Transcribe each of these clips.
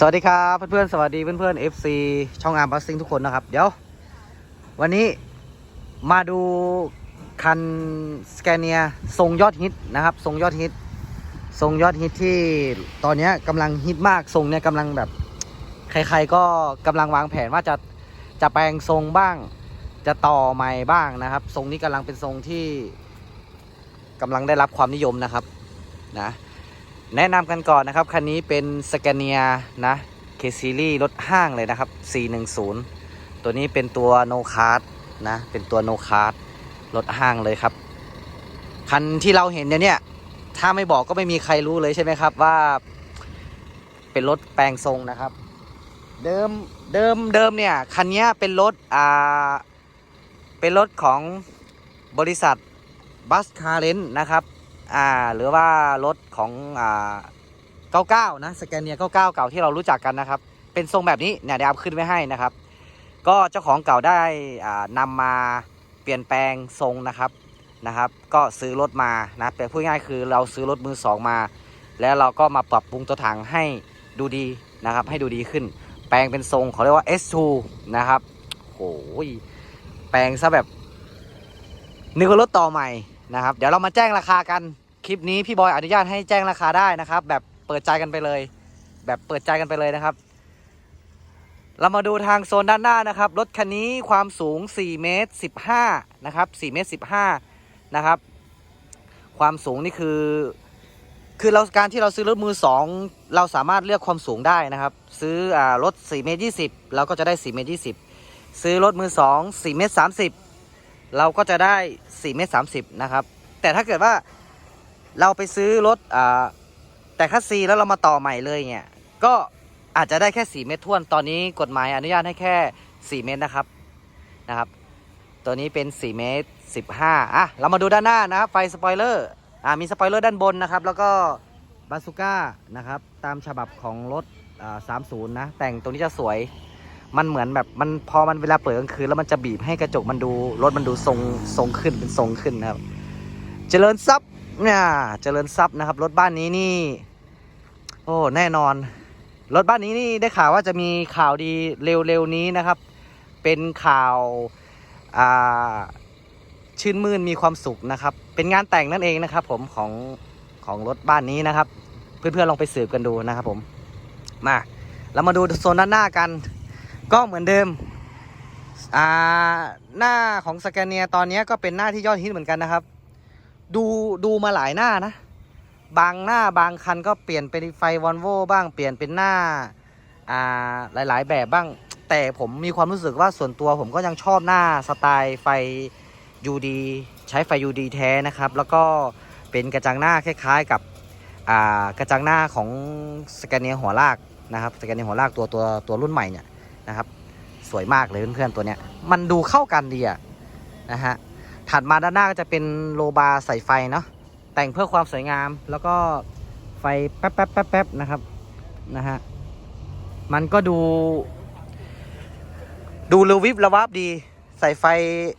สวัสดีครับเพื่อนๆสวัสดีเพื่อนๆ FC ช่องอาร์มบัสซิงทุกคนนะครับ เดี๋ยว วันนี้มาดูคันสแกเนียทรงยอดฮิตนะครับทรงยอดฮิตทรงยอดฮิตที่ตอนนี้กำลังฮิตมากทรงเนี้ยกำลังแบบใครๆก็กำลังวางแผนว่าจะจะแปลงทรงบ้าง จะต่อใหม่บ้างนะครับ ทรงนี้กำลังเป็นทรงที่กำลังได้รับความนิยมนะครับนะ แนะนำกันก่อนนะครับ คันนี้เป็นสแกเนียนะเคซีรีรถห้างเลยนะครับ 410 ตัวนี้เป็นตัวโนคาร์ดนะ เป็นตัวโนคาร์ดรถห้างเลยครับ คันที่เราเห็นเนี่ย ถ้าไม่บอกก็ไม่มีใครรู้เลยใช่ไหมครับว่า เป็นรถแปลงทรงนะครับ เดิมเดิมเดิมเนี่ย คันนี้เป็นรถอ่าเป็นรถของบริษัทบัสคาร์เลนนะครับ อ่าหรือว่ารถของอ่า99 นะสแกนเนีย99 เก่าที่เรารู้จักกันนะครับ เป็นทรงแบบนี้เนี่ยเดี๋ยวเอาขึ้นไว้ให้นะครับ ก็เจ้าของเก่าได้อ่านำมาเปลี่ยนแปลงทรงนะครับนะครับ ก็ซื้อรถมานะแต่พูดง่ายคือเราซื้อรถมือสองมา แล้วเราก็มาปรับปรุงตัวถังให้ดูดีนะครับ ให้ดูดีขึ้น แปลงเป็นทรงเขาเรียกว่า S2 นะครับโอ้ยแปลงซะแบบนึกว่ารถต่อใหม่ นะครับ เดี๋ยวเรามาแจ้งราคากันคลิปนี้พี่บอยอนุญาตให้แจ้งราคาได้นะครับ แบบเปิดใจกันไปเลย แบบเปิดใจกันไปเลยนะครับ เรามาดูทางโซนด้านหน้านะครับรถคันนี้ความสูง4เมตร15นะครับ4เมตร15นะครับ ความสูงนี่คือ คือเราการที่เราซื้อรถมือ2เราสามารถเลือกความสูงได้นะครับ ซื้ออรถ4เมตร20เราก็จะได้4เมตร20ซื้อรถมือ2 4เมตร30 เราก็จะได้4เมตร30นะครับ แต่ถ้าเกิดว่าเราไปซื้อรถอ่าแต่คัสซีแล้วเรามาต่อใหม่เลยเนี่ยก็อาจจะได้แค่ 4 เมตรท่วน ตอนนี้กฎหมายอนุญาตให้แค่ 4 เมตรนะครับนะครับ ตัวนี้เป็น 4 เมตร 15อะเรามาดูด้านหน้านะครับไฟสปอยเลอร์อ่ามีสปอยเลอร์ด้านบนนะครับ แล้วก็บาซูก้านะครับ ตามฉบับของรถอ่า30นะแต่งตรงนี้จะสวย มันเหมือนแบบมันพอมันเวลาเปิดกลางคืนแล้วมันจะบีบให้กระจกมันดูรถมันดูทรงทรงขึ้นเป็นทรงขึ้นนะครับ เจริญทรัพย์เนี่ยเจริญทรัพย์นะครับ รถบ้านนี้นี่ โอ้แน่นอน รถบ้านนี้นี่ได้ข่าวว่าจะมีข่าวดีเร็วๆนี้นะครับ เป็นข่าวอ่าชื่นมื่นมีความสุขนะครับ เป็นงานแต่งนั่นเองนะครับ ผมของของรถบ้านนี้นะครับ เพื่อนๆลองไปสืบกันดูนะครับ ผมมาเรามาดูโซนด้านหน้ากัน ก็เหมือนเดิมอ่าหน้าของสแกนเนียตอนนี้ก็เป็นหน้าที่ยอดฮิตเหมือนกันนะครับ ดูดูมาหลายหน้านะ บางหน้าบางคันก็เปลี่ยนเป็นไฟวอลโวบ้างเปลี่ยนเป็นหน้าอ่าหลาย ๆ แบบบ้าง แต่ผมมีความรู้สึกว่าส่วนตัวผมก็ยังชอบหน้าสไตล์ไฟ UD ใช้ไฟ UD แท้นะครับ แล้วก็เป็นกระจังหน้าคล้ายๆกับอ่ากระจังหน้าของสแกนเนียหัวลากนะครับสแกนเนียหัวลากตัวตัวตัวรุ่นใหม่เนี่ย นะครับ สวยมากเลยเพื่อนๆตัวเนี้ย มันดูเข้ากันดีอะนะฮะถัดมาด้านหน้าก็จะเป็นโลบาร์ใส่ไฟเนาะแต่งเพื่อความสวยงาม แล้วก็ไฟแป๊บแป๊บแป๊บแป๊บนะครับนะฮะมันก็ดู ดูระวิบระวับดี ใส่ไฟ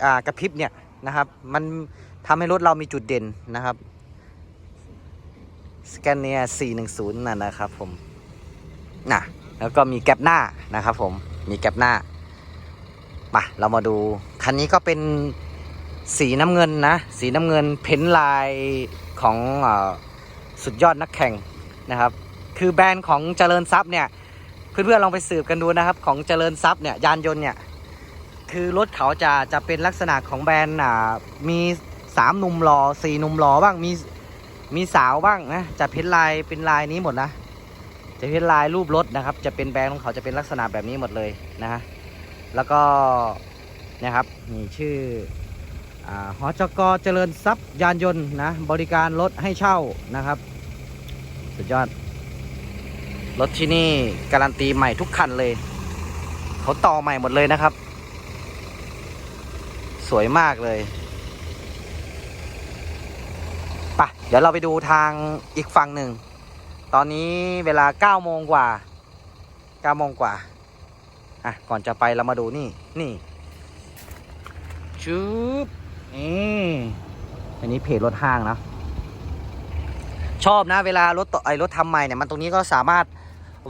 อ่ากระพริบเนี่ยนะครับ มันทำให้รถเรามีจุดเด่นนะครับสแกนเนีย410น่ะนะครับผมน่ะแล้วก็มีแกลบหน้านะครับผม มีแกลบหน้ามาเรามาดู คันนี้ก็เป็นสีน้ำเงินนะ สีน้ำเงินเพ้นท์ลายของอสุดยอดนักแข่งนะครับ คือแบรนด์ของเจริญทรัพย์เนี่ย เพื่อนๆลองไปสืบกันดูนะครับ ของเจริญทรัพย์เนี่ยยานยนต์เนี่ย คือรถเขาจะจะเป็นลักษณะของแบรนด์อ่ามีสามหนุ่มหล่อสี่หนุ่มหล่อบ้างมีมีสาวบ้างนะจะเพ้นท์ลายเป็นลายนี้หมดนะ จะเพ้นลายรูปรถนะครับ จะเป็นแบรนด์ของเขาจะเป็นลักษณะแบบนี้หมดเลยนะฮะแล้วก็นะครับนี่ชื่ออหอจกเจริญทรัพย์ยานยนต์นะบริการรถให้เช่านะครับ สุดยอด รถที่นี่การันตีใหม่ทุกคันเลย เขาต่อใหม่หมดเลยนะครับ สวยมากเลยปะเดี๋ยวเราไปดูทางอีกฝั่งหนึ่ง ตอนนี้เวลา9โมงกว่า9โมงกว่า อะ ก่อนจะไปเรามาดูนี่ นี่ชุบนี่อันนี้เพจรถห้างนะ ชอบนะ เวลารถต่อไอรถทำใหม่เนี่ย มันตรงนี้ก็สามารถ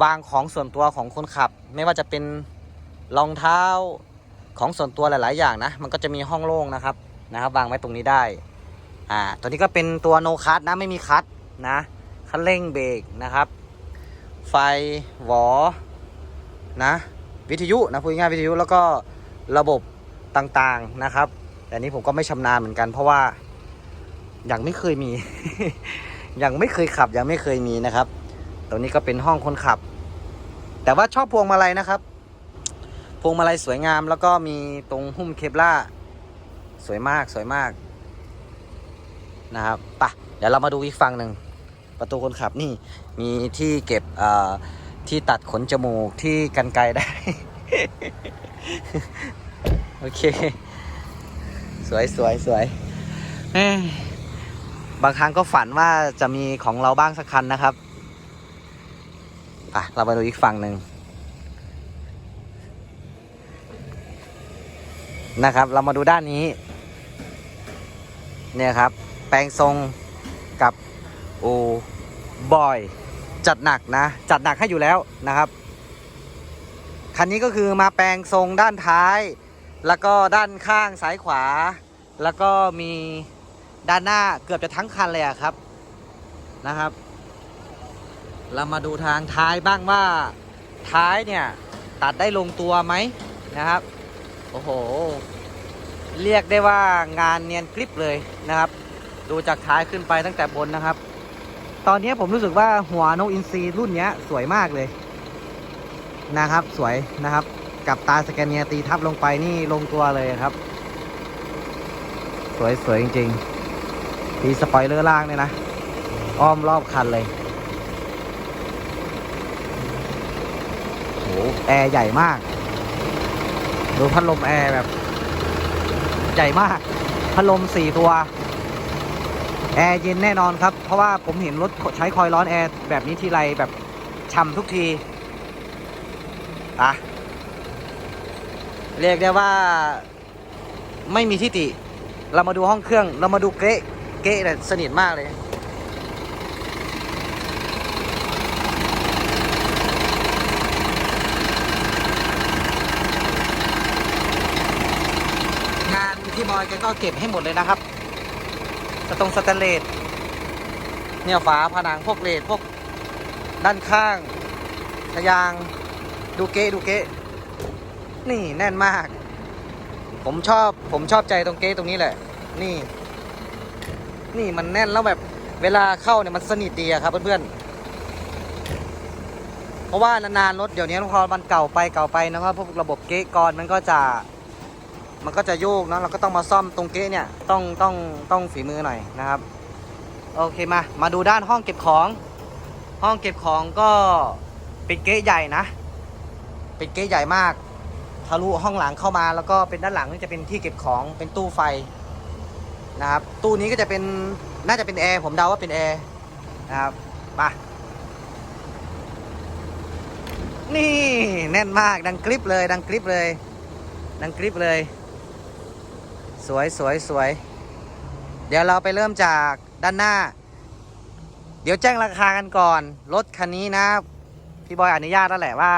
วางของส่วนตัวของคนขับ ไม่ว่าจะเป็นรองเท้าของส่วนตัวหลาย ๆ อย่างนะ มันก็จะมีห้องโล่งนะครับ นะครับ วางไว้ตรงนี้ได้ อ่า ตัวนี้ก็เป็นตัวโนคัตนะ ไม่มีคัตนะ คันเร่งเบรกนะครับ ไฟหวอนะวิทยุนะพูดง่ายวิทยุแล้วก็ระบบต่างๆนะครับ แต่นี้ผมก็ไม่ชำนาญเหมือนกัน เพราะว่ายังไม่เคยมียังไม่เคยขับยังไม่เคยมีนะครับ ตรงนี้ก็เป็นห้องคนขับ แต่ว่าชอบพวงมาลัยนะครับ พวงมาลัยสวยงาม แล้วก็มีตรงหุ้มเคปล่าสวยมากสวยมากนะครับไปะเดี๋ยวเรามาดูอีกฝั่งหนึ่ง ประตูคนขับนี่มีที่เก็บที่ตัดขนจมูกที่กันไกลได้ โอเค สวยสวยสวยบางครั้งก็ฝันว่าจะมีของเราบ้างสักคันนะครับอะเรามาดูอีกฝั่งหนึ่งนะครับ เรามาดูด้านนี้ เนี่ยครับ แปลงทรงกับ โอบอย จัดหนักนะ จัดหนักให้อยู่แล้วนะครับ คันนี้ก็คือมาแปลงทรงด้านท้าย แล้วก็ด้านข้างซ้ายขวา แล้วก็มีด้านหน้าเกือบจะทั้งคันเลยครับนะครับ เรามาดูทางท้ายบ้างว่าท้ายเนี่ย ตัดได้ลงตัวไหมนะครับ โอ้โห เรียกได้ว่างานเนียนกริบเลยนะครับ ดูจากท้ายขึ้นไปตั้งแต่บนนะครับ ตอนนี้ผมรู้สึกว่าหัวนกอินทรีรุ่นนี้สวยมากเลย นะครับ สวยนะครับ กับตาสแกนเนียตีทับลงไปนี่ลงตัวเลยครับ สวยสวยจริงๆตีสปอยเลอร์ล่างเนี่ยนะ อ้อมรอบคันเลยโหแอร์ใหญ่มาก ดูพัดลมแอร์แบบ ใหญ่มาก พัดลมสี่ตัว แอร์เย็นแน่นอนครับ เพราะว่าผมเห็นรถใช้คอยร้อนแอร์แบบนี้ทีไรแบบช่ำทุกทีอะเรียกได้ว่าไม่มีที่ติ เรามาดูห้องเครื่อง เรามาดูเกะเกะเนี่ยสนิทมากเลย งานพี่บอยแกก็เก็บให้หมดเลยนะครับ สตรงสแตนเลสเนี่ยฝาผนังพวกเลดพวกด้านข้างทะยางดูเกะดูเกะนี่แน่นมาก ผมชอบผมชอบใจตรงเกะตรงนี้แหละ นี่ นี่มันแน่นแล้วแบบเวลาเข้าเนี่ยมันสนิทดีอะครับเพื่อนๆเพราะว่านานๆรถเดี๋ยวนี้พอมันเก่าไปเก่าไปนะครับพวกระบบเกะกรมันก็จะ มันก็จะโยกนะเราก็ต้องมาซ่อมตรงเก๊ะเนี่ยต้องต้องต้องฝีมือหน่อยนะครับโอเคมามาดูด้านห้องเก็บของ ห้องเก็บของก็เป็นเก๊ะใหญ่นะ เป็นเก๊ะใหญ่มากทะลุห้องหลังเข้ามาแล้วก็เป็นด้านหลังนี่จะเป็นที่เก็บของเป็นตู้ไฟนะครับตู้นี้ก็จะเป็นน่าจะเป็นแอร์ผมเดาว่าเป็นแอร์นะครับมานี่แน่นมากดังกริบเลยดังกริบเลยดังกริบเลย สวยสวยสวย เดี๋ยวเราไปเริ่มจากด้านหน้า เดี๋ยวแจ้งราคากันก่อน รถคันนี้นะ พี่บอยอนุญาตแล้วแหละว่า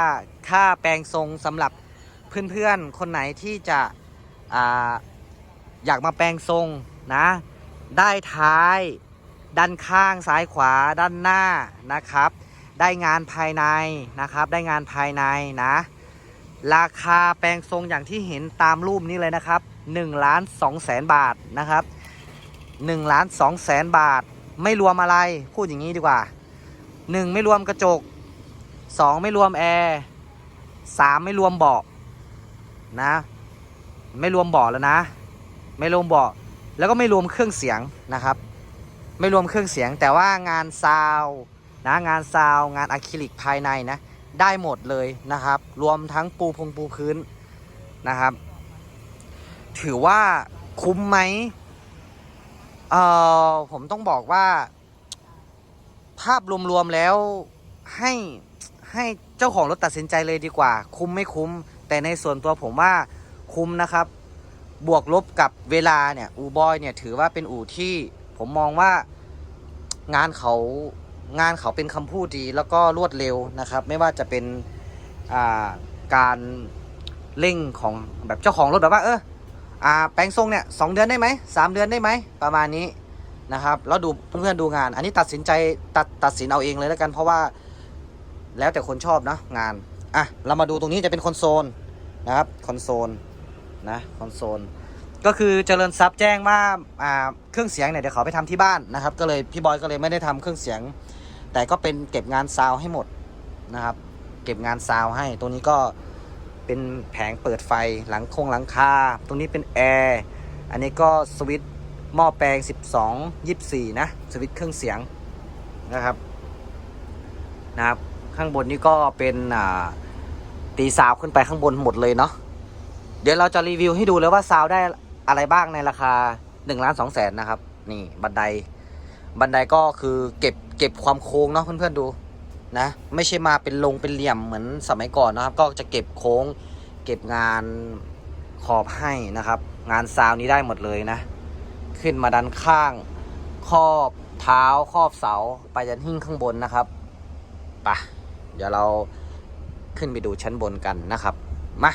ค่าแปลงทรงสำหรับเพื่อนๆ คนไหนที่จะอาอยากมาแปลงทรงนะ ได้ท้าย ด้านข้างซ้ายขวาด้านหน้านะครับ ได้งานภายในนะครับ ได้งานภายในนะ ราคาแปลงทรงอย่างที่เห็นตามรูปนี้เลยนะครับ 1ล้าน2แสนบาทนะครับ1ล้าน2แสนบาท ไม่รวมอะไรพูดอย่างนี้ดีกว่า 1 ไม่รวมกระจก 2 ไม่รวมแอร์3ไม่รวมเบาะนะ ไม่รวมเบาะแล้วนะ ไม่รวมเบาะแล้วก็ไม่รวมเครื่องเสียงนะครับ ไม่รวมเครื่องเสียงแต่ว่างานซาวนะงานซาวงานอะคริลิกภายในนะได้หมดเลยนะครับ รวมทั้งปูพงปูพื้นนะครับ ถือว่าคุ้มไหมเอ่อผมต้องบอกว่า ภาพรวมๆแล้วให้ให้เจ้าของรถตัดสินใจเลยดีกว่า คุ้มไม่คุ้ม แต่ในส่วนตัวผมว่าคุ้มนะครับ บวกลบกับเวลาเนี่ย อูบอยเนี่ยถือว่าเป็นอู่ที่ผมมองว่างานเขางานเขาเป็นคำพูดดีแล้วก็รวดเร็วนะครับ ไม่ว่าจะเป็นาการเร่งของแบบเจ้าของรถแบบว่า เออ อ่าแปลงทรงเนี่ยสองเดือนได้ไหมสามเดือนได้ไหมประมาณนี้นะครับแล้วดูเพื่อนๆดูงาน อันนี้ตัดสินใจตัดตัดสินเอาเองเลยแล้วกัน เพราะว่าแล้วแต่คนชอบนะงานอะเรามาดูตรงนี้จะเป็นคอนโซลนะครับคอนโซลนะคอนโซลก็คือเจริญทรัพย์แจ้งว่าอ่าเครื่องเสียงเนี่ยเดี๋ยวเขาไปทำที่บ้านนะครับก็เลยพี่บอยก็เลยไม่ได้ทำเครื่องเสียง แต่ก็เป็นเก็บงานซาวให้หมดนะครับ เก็บงานซาวให้ตรงนี้ก็ เป็นแผงเปิดไฟหลังคงหลังคา ตรงนี้เป็นแอร์อันนี้ก็สวิตช์หม้อแปลง 12 24 นะ สวิตช์เครื่องเสียงนะครับนะครับ ข้างบนนี้ก็เป็นตีซาวขึ้นไปข้างบนหมดเลยเนาะเดี๋ยวเราจะรีวิวให้ดูเลยว่าซาวได้อะไรบ้างในราคา1ล้าน2แสนนะครับ นี่บันได บันไดก็คือเก็บเก็บความโค้งเนาะเพื่อนๆดู นะไม่ใช่มาเป็นลงเป็นเหลี่ยมเหมือนสมัยก่อนนะครับ ก็จะเก็บโค้ง เก็บงานขอบให้นะครับ งานซาวนี้ได้หมดเลยนะ ขึ้นมาด้านข้าง ครอบเท้าครอบเสาไปยันหิ้งข้างบนนะครับไปะเดี๋ยวเราขึ้นไปดูชั้นบนกันนะครับมา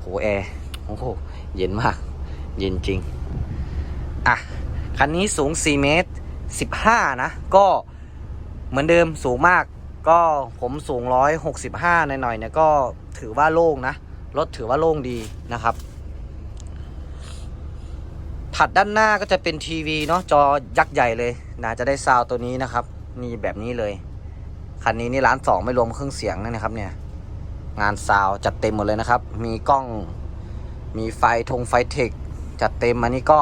โหแอร์โอ้โหเย็นมาก เย็นจริงอะคันนี้สูง 4 เมตร 15 นะ ก็เหมือนเดิมสูงมาก ก็ผมสูง 165 หน่อยๆเนี่ยก็ถือว่าโล่งนะ รถถือว่าโล่งดีนะครับ ถัดด้านหน้าก็จะเป็นทีวีเนาะจอยักษ์ใหญ่เลยนะจะได้ซาวตัวนี้นะครับ นี่แบบนี้เลย คันนี้นี่ร้านสองไม่รวมเครื่องเสียงนะครับเนี่ย งานซาวจัดเต็มหมดเลยนะครับ มีกล้อง มีไฟทงไฟเทคจัดเต็มอันนี้ก็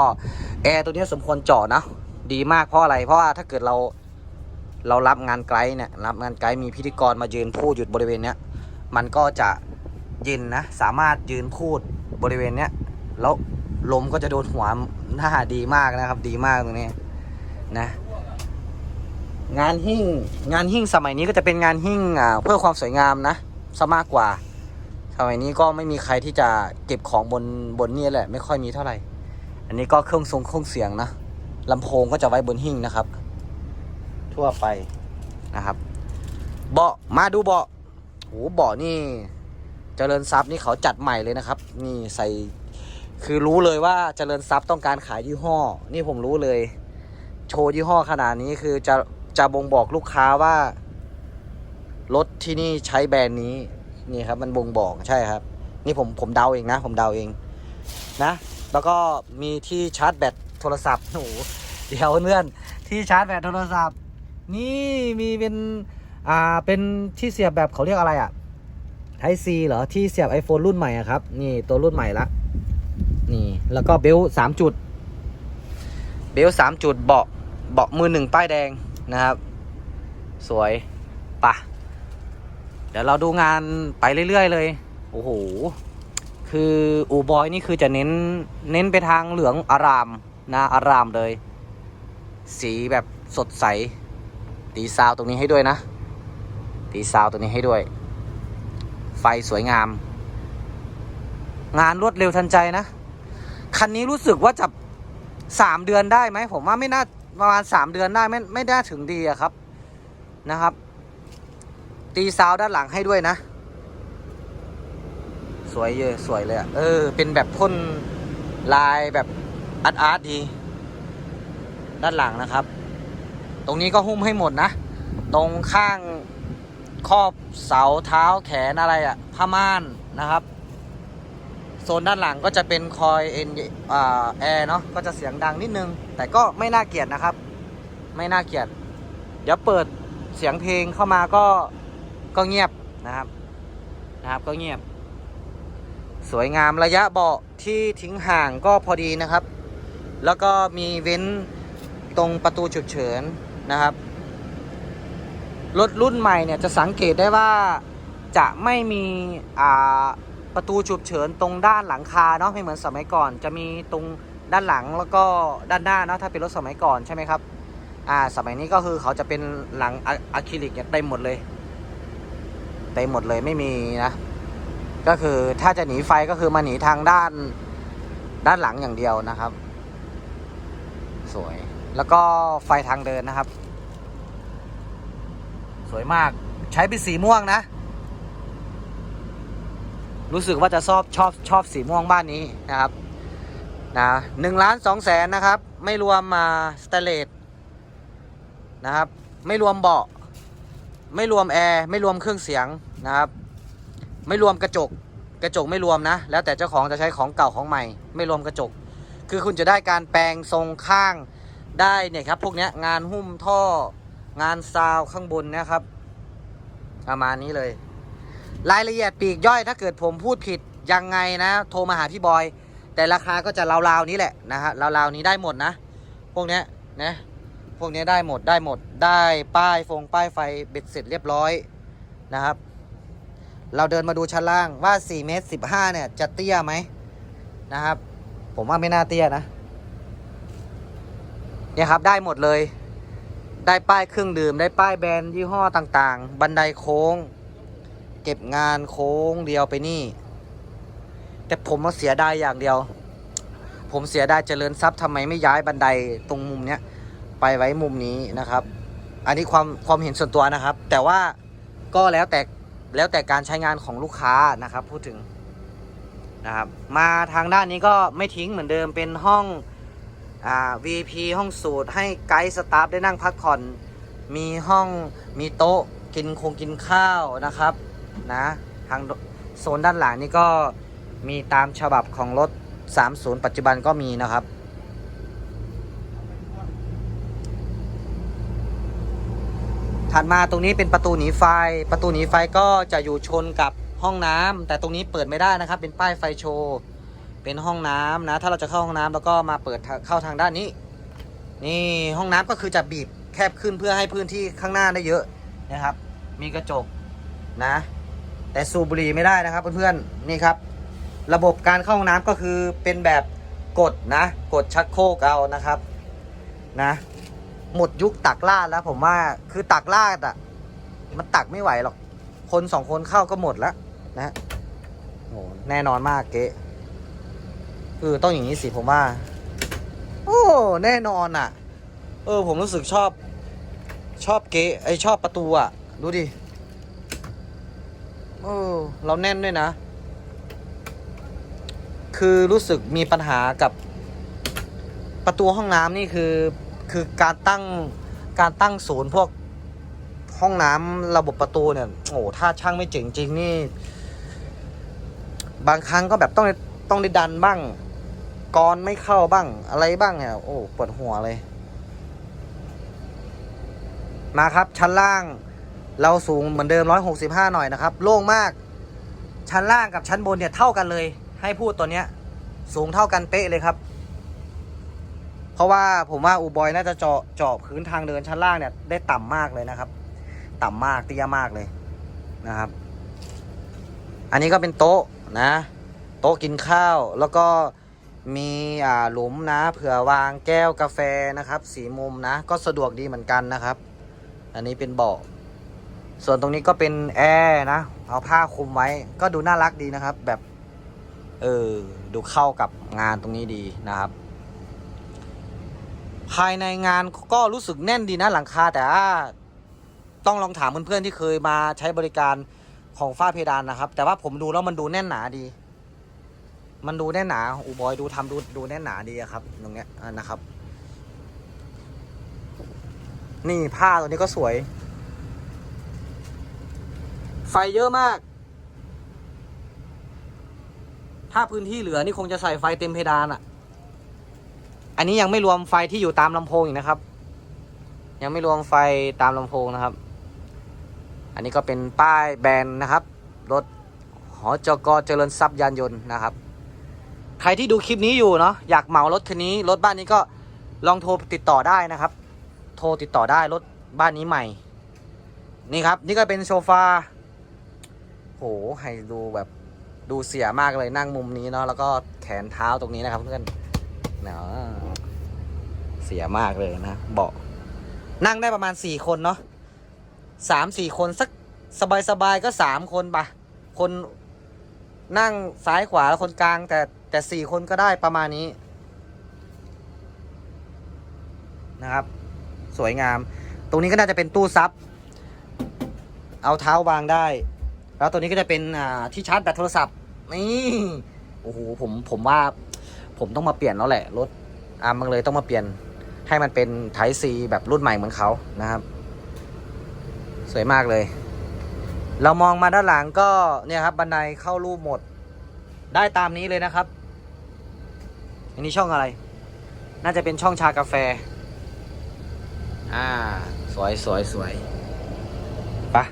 แอร์ตัวนี้สมควรจาะนะ ดีมากเพราะอะไร เพราะว่าถ้าเกิดเรา เรารับงานไกด์เนี่ยรับงานไกด์มีพิธีกรมายืนพูดอยู่บริเวณเนี้ยมันก็จะเย็นนะสามารถยืนพูดบริเวณเนี้ยแล้วลมก็จะโดนหัวหน้าดีมากนะครับ ดีมากตรงนี้นะงานหิ้งงานหิ้งสมัยนี้ก็จะเป็นงานหิ้งเพื่อความสวยงามนะซะมากกว่า สมัยนี้ก็ไม่มีใครที่จะเก็บของบนบนนี่แหละ ไม่ค่อยมีเท่าไหร่ อันนี้ก็เครื่องทรงเครื่องเสียงนะลำโพงก็จะไว้บนหิ้งนะครับ ทั่วไปนะครับ เบาะมาดูเบาะโหเบาะนี่เจริญทรัพย์นี่เขาจัดใหม่เลยนะครับ นี่ใส่คือรู้เลยว่าเจริญทรัพย์ต้องการขายยี่ห้อ นี่ผมรู้เลย โชว์ยี่ห้อขนาดนี้คือจะจะบ่งบอกลูกค้าว่ารถที่นี่ใช้แบรนด์นี้นี่ครับ มันบ่งบอกใช่ครับ นี่ผมผมเดาเองนะ ผมเดาเองนะ แล้วก็มีที่ชาร์จแบตโทรศัพท์โอ้โหเดี๋ยวเนื่อนที่ชาร์จแบตโทรศัพท์ นี่มีเป็น อ่า เป็นที่เสียบแบบเขาเรียกอะไรอะ่ะไทซีเหรอ ที่เสียบ iPhone รุ่นใหม่อะครับ นี่ตัวรุ่นใหม่ละ นี่ แล้วก็เบลสามจุด เบลสามจุดเบาะ เบาะมือหนึ่งป้ายแดงนะครับ สวยปะเดี๋ยวเราดูงานไปเรื่อย ๆ เลย โอ้โห คืออูบอยนี่คือจะเน้น เน้นไปทางเหลืองอารามนะอารามเลย สีแบบสดใส ตีซาวตรงนี้ให้ด้วยนะ ตีซาวตรงนี้ให้ด้วย ไฟสวยงาม งานรวดเร็วทันใจนะ คันนี้รู้สึกว่าจะสามเดือนได้ไหม ผมว่าไม่น่าประมาณสามเดือนได้ไม่ไม่ได้ถึงดีอะครับนะครับ ตีซาวด้านหลังให้ด้วยนะ สวยเยอะสวยเลยอะเออ เป็นแบบพ่นลายแบบอาร์ตอาร์ตดี ด้านหลังนะครับ ตรงนี้ก็หุ้มให้หมดนะ ตรงข้างครอบเสาเท้าแขนอะไรอะผ้าม่านนะครับ โซนด้านหลังก็จะเป็นคอยเอ็นแอร์เนาะก็จะเสียงดังนิดนึง แต่ก็ไม่น่าเกลียดนะครับ ไม่น่าเกลียด เดี๋ยวเปิดเสียงเพลงเข้ามาก็ก็เงียบนะครับนะครับก็เงียบ สวยงามระยะเบาะที่ทิ้งห่างก็พอดีนะครับ แล้วก็มีเว้นตรงประตูฉุกเฉิน นะครับ รถรุ่นใหม่เนี่ยจะสังเกตได้ว่าจะไม่มีอ่าประตูฉุกเฉินตรงด้านหลังคาเนาะไม่เหมือนสมัยก่อน จะมีตรงด้านหลังแล้วก็ด้านหน้าเนาะถ้าเป็นรถสมัยก่อนใช่ไหมครับอ่าสมัยนี้ก็คือเขาจะเป็นหลังอะอะคริลิกเนี่ยเต็มหมดเลยเต็มหมดเลยไม่มีนะ ก็คือถ้าจะหนีไฟก็คือมาหนีทางด้านด้านหลังอย่างเดียวนะครับ สวย แล้วก็ไฟทางเดินนะครับ สวยมากใช้เป็นสีม่วงนะ รู้สึกว่าจะชอบชอบชอบสีม่วงบ้านนี้นะครับนะหนึ่งล้านสองแสนนะครับ ไม่รวมมาสเตเลตนะครับ ไม่รวมเบาะ ไม่รวมแอร์ ไม่รวมเครื่องเสียงนะครับ ไม่รวมกระจก กระจกไม่รวมนะ แล้วแต่เจ้าของจะใช้ของเก่าของใหม่ ไม่รวมกระจก คือคุณจะได้การแปลงทรงข้าง ได้เนี่ยครับ พวกนี้งานหุ้มท่องานซาวข้างบนนะครับ ประมาณนี้เลย รายละเอียดปีกย่อยถ้าเกิดผมพูดผิดยังไงนะ โทรมาหาพี่บอย แต่ราคาก็จะราวๆนี้แหละนะฮะราวๆนี้ได้หมดนะ พวกนี้นะพวกนี้ได้หมดได้หมดได้ป้ายฟงป้ายไฟเบ็ดเสร็จเรียบร้อยนะครับ เราเดินมาดูชั้นล่างว่า4เมตร15เนี่ยจะเตี้ยไหมนะครับ ผมว่าไม่น่าเตี้ยนะ เนี่ยครับได้หมดเลย ได้ป้ายเครื่องดื่ม ได้ป้ายแบรนด์ยี่ห้อต่างๆ บันไดโค้ง เก็บงานโค้งเดียวไปนี่ แต่ผมมาเสียดายอย่างเดียว ผมเสียดายเจริญทรัพย์ทำไมไม่ย้ายบันไดตรงมุมเนี้ยไปไว้มุมนี้นะครับ อันนี้ความความเห็นส่วนตัวนะครับ แต่ว่าก็แล้วแต่แล้วแต่การใช้งานของลูกค้านะครับ พูดถึงนะครับ มาทางด้านนี้ก็ไม่ทิ้งเหมือนเดิมเป็นห้อง VIP ห้องสูตรให้ไกด์สตาฟได้นั่งพักผ่อน มีห้องมีโต๊ะกินคงกินข้าวนะครับนะทางโซนด้านหลังนี่ก็มีตามฉบับของรถ 30 ปัจจุบันก็มีนะครับ ถัดมาตรงนี้เป็นประตูหนีไฟ ประตูหนีไฟก็จะอยู่ชนกับห้องน้ำแต่ตรงนี้เปิดไม่ได้นะครับ เป็นป้ายไฟโชว์ เป็นห้องน้ำนะ ถ้าเราจะเข้าห้องน้ำแล้วก็มาเปิดเข้าทางด้านนี้ นี่ห้องน้ำก็คือจะบีบแคบขึ้นเพื่อให้พื้นที่ข้างหน้าได้เยอะนะครับ มีกระจกนะ แต่สูบบุหรี่ไม่ได้นะครับเพื่อนๆนี่ครับ ระบบการเข้าห้องน้ำก็คือเป็นแบบกดนะ กดชักโครกเอานะครับนะหมดยุคตักลาดแล้วผมว่าคือตักลาดอะมันตักไม่ไหวหรอก คนสองคนเข้าก็หมดแล้วนะโอ้แน่นอนมากเก๊ คือต้องอย่างนี้สิผมว่า โอ้แน่นอนอะ เออ ผมรู้สึกชอบ ชอบเก๊ไอชอบประตูอะ ดูดิเออเราแน่นด้วยนะ คือรู้สึกมีปัญหากับประตูห้องน้ำนี่คือคือการตั้งการตั้งศูนย์พวกห้องน้ำระบบประตูเนี่ยโอ้ถ้าช่างไม่เจ๋งจริงนี่ บางครั้งก็แบบต้องต้องได้ดันบ้าง กรอนไม่เข้าบ้าง อะไรบ้างเนี่ยโอ้ปวดหัวเลย มาครับชั้นล่าง เราสูงเหมือนเดิม 165 หน่อยนะครับ โล่งมาก ชั้นล่างกับชั้นบนเนี่ยเท่ากันเลย ให้พูดตัวเนี้ย สูงเท่ากันเป๊ะเลยครับ เพราะว่าผมว่าอูบอยน่าจะเจาะเจาะพื้นทางเดินชั้นล่างเนี่ยได้ต่ำมากเลยนะครับ ต่ำมากเตี้ยมากเลยนะครับ อันนี้ก็เป็นโต๊ะนะ โต๊ะกินข้าวแล้วก็ มีอ่าหลุมนะเผื่อวางแก้วกาแฟนะครับ สีมุมนะ ก็สะดวกดีเหมือนกันนะครับ อันนี้เป็นเบาะส่วนตรงนี้ก็เป็นแอร์นะ เอาผ้าคลุมไว้ ก็ดูน่ารักดีนะครับ แบบ เออ ดูเข้ากับงานตรงนี้ดีนะครับ ภายในงานก็รู้สึกแน่นดีนะหลังคา แต่ต้องลองถามเพื่อนๆที่เคยมาใช้บริการของฝ้าเพดานนะครับ แต่ว่าผมดูแล้วมันดูแน่นหนาดี มันดูแน่นหนาอูบอยดูทำดูดูแน่นหนาดีอะครับ ตรงเนี้ยนะครับ นี่ผ้าตัวนี้ก็สวย ไฟเยอะมาก ถ้าพื้นที่เหลือนี่คงจะใส่ไฟเต็มเพดานอะอันนี้ยังไม่รวมไฟที่อยู่ตามลำโพงอีกนะครับ ยังไม่รวมไฟตามลำโพงนะครับ อันนี้ก็เป็นป้ายแบรนด์นะครับรถหอจกเจริญทรัพย์ยานยนต์นะครับ รที่ดูคลิปนี้อยู่เนาะอยากเหมารถคันนี้ รถบ้านนี้ก็ลองโทรติดต่อได้นะครับ โทรติดต่อได้รถบ้านนี้ใหม่ นี่ครับ นี่ก็เป็นโซฟาโหให้ดูแบบดูเสียมากเลยนั่งมุมนี้เนาะแล้วก็แขนเท้าตรงนี้นะครับ เพื่อนเนาะเสียมากเลยนะเบาะนั่งได้ประมาณสี่คนเนาะสามสี่คนสักสบายสบายก็สามคนปะคนนั่งซ้ายขวาแล้วคนกลางแต่ แต่สี่คนก็ได้ประมาณนี้นะครับ สวยงาม ตรงนี้ก็น่าจะเป็นตู้ซับ เอาเท้าวางได้ แล้วตัวนี้ก็จะเป็นที่ชาร์จแบตโทรศัพท์ นี่โอ้โหผมผมว่า ผมต้องมาเปลี่ยนแล้วแหละรถอาร์มมันเลยต้องมาเปลี่ยนให้มันเป็นไทซีแบบรุ่นใหม่เหมือนเขานะครับ สวยมากเลย เรามองมาด้านหลังก็เนี่ยครับบันไดเข้ารูปหมด ได้ตามนี้เลยนะครับ อันนี้ช่องอะไร น่าจะเป็นช่องชากาแฟ อ่า สวยสวยสวยปะ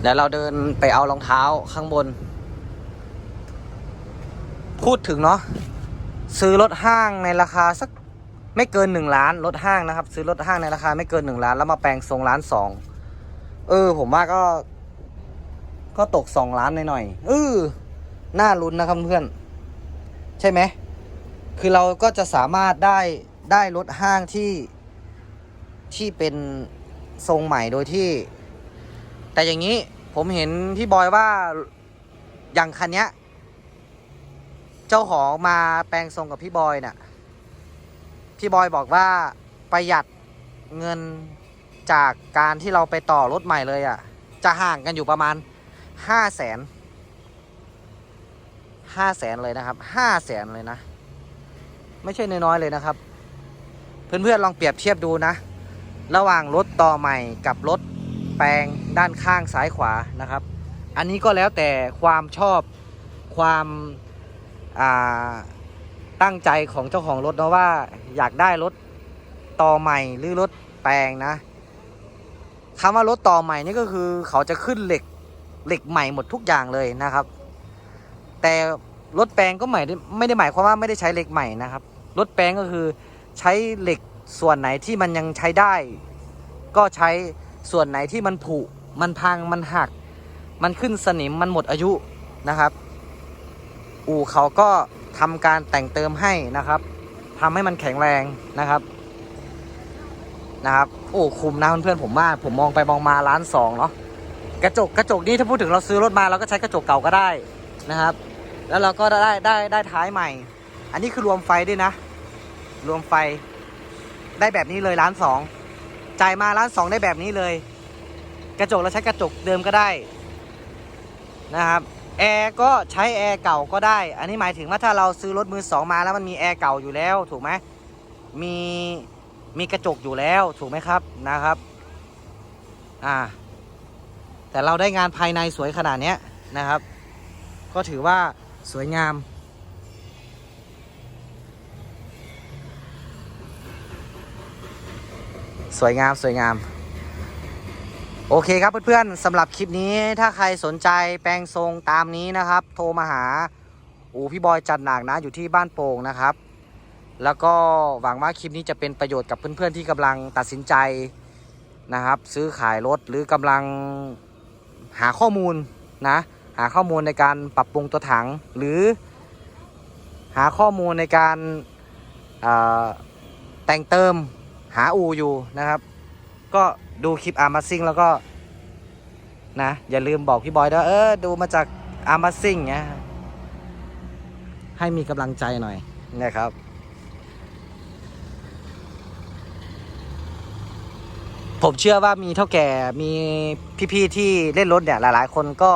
เดี๋ยวเราเดินไปเอารองเท้าข้างบน พูดถึงเนาะ ซื้อรถห้างในราคาสักไม่เกินหนึ่งล้านรถห้างนะครับ ซื้อรถห้างในราคาไม่เกินหนึ่งล้านแล้วมาแปลงทรงล้านสองเออ ผมว่าก็ ก็ตกสองล้านหน่อยๆเออ น่าลุ้นนะครับเพื่อนใช่ไหมคือเราก็จะสามารถได้ได้รถห้างที่ที่เป็นทรงใหม่โดยที่ แต่อย่างนี้ผมเห็นพี่บอยว่าอย่างคันเนี้ยเจ้าของมาแปลงทรงกับพี่บอยน่ะพี่บอยบอกว่าประหยัดเงินจากการที่เราไปต่อรถใหม่เลยอะ่ะ จะห่างกันอยู่ประมาณห้าแสน ห้าแสนเลยนะครับห้าแสนเลยนะ ไม่ใช่น้อยๆเลยนะครับ เพื่อนๆลองเปรียบเทียบดูนะ ระหว่างรถต่อใหม่กับรถแปลงด้านข้างซ้ายขวานะครับ อันนี้ก็แล้วแต่ความชอบความาตั้งใจของเจ้าของรถนะว่าอยากได้รถต่อใหม่หรือรถแปลงนะคำว่ารถต่อใหม่นี่ก็คือเขาจะขึ้นเหล็กเหล็กใหม่หมดทุกอย่างเลยนะครับ แต่รถแปลงก็ใหม่ได้ไม่ได้หมายความว่าไม่ได้ใช้เหล็กใหม่นะครับรถแปลงก็คือใช้เหล็กส่วนไหนที่มันยังใช้ได้ ก็ใช้ส่วนไหนที่มันผุมันพังมันหัก มันขึ้นสนิมมันหมดอายุนะครับ อู่เขาก็ทำการแต่งเติมให้นะครับทำให้มันแข็งแรงนะครับนะครับโอ้คุ้มนะเพื่อนๆผมว่าผมมองไปมองมาล้านสองเนาะกระจกกระจกนี้ถ้าพูดถึงเราซื้อรถมาเราก็ใช้กระจกเก่าก็ได้นะครับ แล้วเราก็ได้ได้ได้ท้ายใหม่ อันนี้คือรวมไฟด้วยนะ รวมไฟ ได้แบบนี้เลยล้านสองจ่ายมาล้านสองได้แบบนี้เลย กระจกเราใช้กระจกเดิมก็ได้นะครับแอร์ก็ใช้แอร์เก่าก็ได้ อันนี้หมายถึงว่าถ้าเราซื้อรถมือสองมาแล้วมันมีแอร์เก่าอยู่แล้วถูกไหมมีมีกระจกอยู่แล้วถูกไหมครับนะครับอ่าแต่เราได้งานภายในสวยขนาดนี้นะครับ ก็ถือว่า สวยงาม สวยงามสวยงาม โอเคครับเพื่อนๆสำหรับคลิปนี้ถ้าใครสนใจแปลงทรงตามนี้นะครับ โทรมาหาอูพี่บอยจัดหนักนะอยู่ที่บ้านโป่งนะครับ แล้วก็หวังว่าคลิปนี้จะเป็นประโยชน์กับเพื่อนๆที่กำลังตัดสินใจนะครับ ซื้อขายรถหรือกำลังหาข้อมูลนะ หาข้อมูลในการปรับปรุงตัวถัง หรือหาข้อมูลในการแต่งเติมหาอูอยู่นะครับ ก็ดูคลิปอาร์มาซิงแล้วก็นะอย่าลืมบอกพี่บอยด้วยเออดูมาจากอาร์มาซิงเงี้ยให้มีกำลังใจหน่อยนะครับผมเชื่อว่ามีเท่าแก่มีพี่ๆที่เล่นรถเนี่ยหลาย ๆ คนก็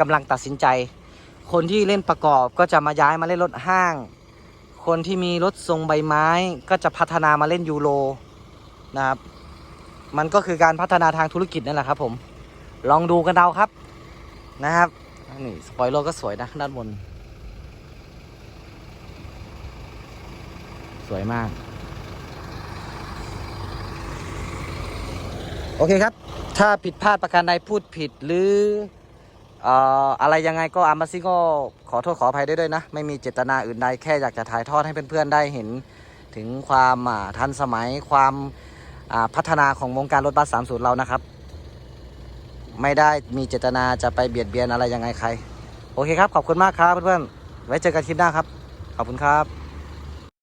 กำลังตัดสินใจ คนที่เล่นประกอบก็จะมาย้ายมาเล่นรถห้าง คนที่มีรถทรงใบไม้ก็จะพัฒนามาเล่นยูโรนะครับ มันก็คือการพัฒนาทางธุรกิจนั่นแหละครับผม ลองดูกันเอาครับนะครับนี่สปอยเลอร์ก็สวยนะด้านบน สวยมาก โอเคครับ ถ้าผิดพลาดประการใดพูดผิดหรือ อะไรยังไงก็อามาซิก็ขอโทษขออภัยด้วยด้วยนะ ไม่มีเจตนาอื่นใดแค่อยากจะถ่ายทอดให้เพื่อนๆได้เห็นถึงความทันสมัยความพัฒนาของวงการรถบัส30 เรานะครับ ไม่ได้มีเจตนาจะไปเบียดเบียนอะไรยังไงใคร โอเคครับ ขอบคุณมากครับเพื่อนๆไว้เจอกันคลิปหน้าครับ ขอบคุณครับ